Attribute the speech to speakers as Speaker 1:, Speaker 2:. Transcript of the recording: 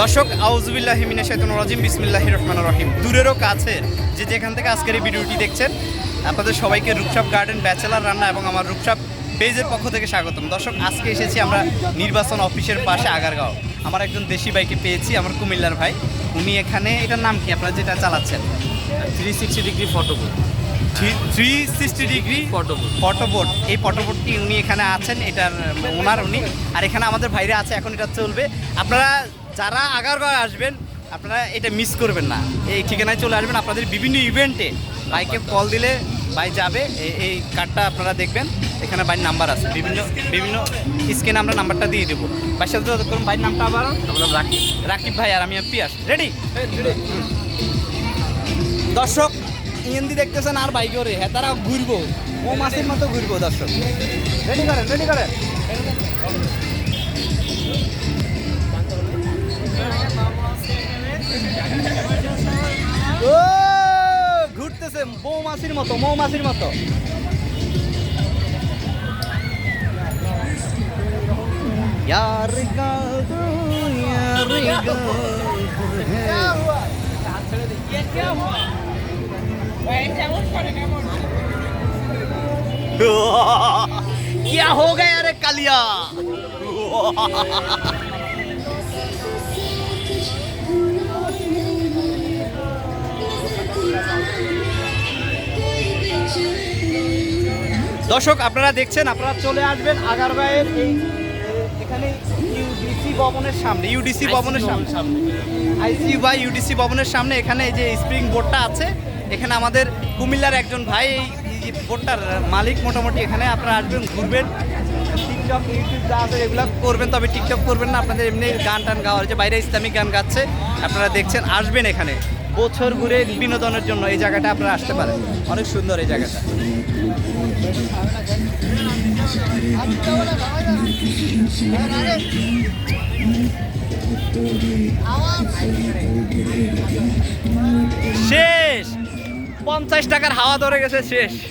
Speaker 1: দর্শক আউজুবিল্লাহ হিমিনা শাইতুন রাজিম বিসমিল্লাহ রহমান রহিম। দূরেরও কাছে যে যেখান থেকে আজকের এই ভিডিওটি দেখছেন আপনাদের সবাইকে রূপসাপ গার্ডেন ব্যাচেলার রান্না এবং আমার রূপসাপ পেজের পক্ষ থেকে স্বাগতম। দর্শক আজকে এসেছি আমরা নির্বাচন অফিসের পাশে আগারগাঁও। আমার একজন দেশি বাইকে পেয়েছি আমার কুমিল্লার ভাই। উনি এখানে এটার নাম কি? আপনারা যেটা চালাচ্ছেন?
Speaker 2: Three sixty degree photo
Speaker 1: three sixty degree photo book photo booth এই ফটোবোটটি উনি এখানে আছেন এটার ওনার উনি। আর এখানে আমাদের ভাইরা আছে এখন এটা চলবে। আপনারা যারা আগারগাঁও আসবেন আপনারা এটা মিস করবেন না। এই ঠিকানায় চলে আসবেন। আপনাদের বিভিন্ন ইভেন্টে বাইকে কল দিলে ভাই যাবে। এই- কার্ডটা আপনারা দেখবেন। এখানে বাইর নাম্বার আছে। বিভিন্ন বিভিন্ন স্ক্রিনে আমরা নাম্বারটা দিয়ে দেবো। ভাইয়ের সাথে করুন। ভাইয়ের নামটা আবার
Speaker 2: রাখি
Speaker 1: রাকিব। ভাই আর আমি পিয়াস। রেডি দর্শক ইন্দি দেখতেছেন আর বাইক করে। হ্যাঁ তারা ঘুরবো। ও মাসের মতো ঘুরবো দর্শক। রেডি করেন রেডি করেন। মৌমাছির মতো মৌমাছির মতো यार गाल दो यार गाल क्या हो गया रे कालिया দর্শক আপনারা দেখছেন আপনারা চলে আসবেন আগারগাঁয়ের এই এখানে ইউডিসি ভবনের সামনে ইউডিসি ভবনের সামনে। আইসিইউ বা ইউডিসি ভবনের সামনে এখানে এই যে স্প্রিং বোর্ডটা আছে এখানে আমাদের কুমিল্লার একজন ভাই এই বোর্ডটার মালিক মোটামুটি এখানে আপনারা আসবেন ঘুরবেন। টিকটক ইউটিউব যা আছে এগুলো করবেন তবে টিকটক করবেন না আপনাদের এমনি গান টান গাওয়ার যে বাইরে ইসলামিক গান গাচ্ছে আপনারা দেখছেন আসবেন এখানে। বছর ঘুরে বিনোদনের জন্য এই জায়গাটা আপনারা আসতে পারেন। অনেক সুন্দর এই জায়গাটা। শেষ। পঞ্চাশ টাকার হাওয়া ধরে গেছে শেষ।